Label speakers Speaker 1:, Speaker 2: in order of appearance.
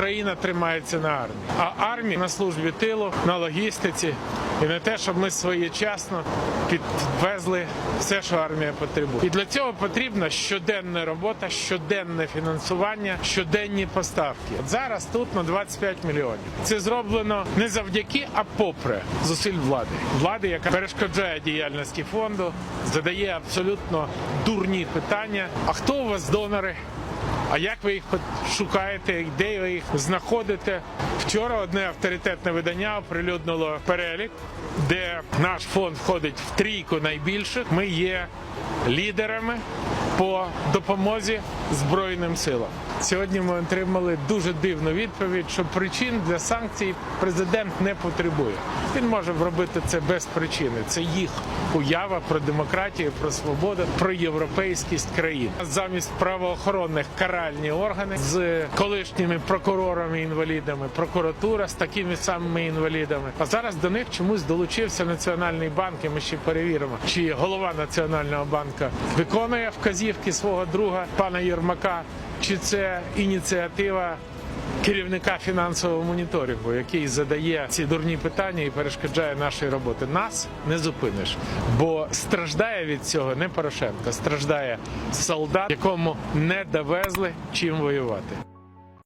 Speaker 1: Україна тримається на армії, а армія на службі тилу, на логістиці і на те, щоб ми своєчасно підвезли все, що армія потребує. І для цього потрібна щоденна робота, щоденне фінансування, щоденні поставки. От зараз тут на 25 мільйонів. Це зроблено не завдяки, а попри зусиль влади. Влади, яка перешкоджає діяльності фонду, задає абсолютно дурні питання. А хто у вас донори? А як ви їх шукаєте, де ви їх знаходите? Вчора одне авторитетне видання оприлюднило перелік, де наш фонд входить в трійку найбільших. Ми є лідерами по допомозі Збройним силам. Сьогодні ми отримали дуже дивну відповідь, що причин для санкцій президент не потребує. Він може робити це без причини. Це їх уява про демократію, про свободу, про європейськість країн. Замість правоохоронних каральні органи з колишніми прокурорами інвалідами, прокуратура з такими самими інвалідами. А зараз до них чомусь долучився Національний банк. І ми ще перевіримо, чи голова Національного банку виконує вказівки свого друга пана Єрмака, чи це ініціатива керівника фінансового моніторингу, який задає ці дурні питання і перешкоджає нашій роботі. Нас не зупиниш, бо страждає від цього не Порошенко, страждає солдат, якому не довезли чим воювати.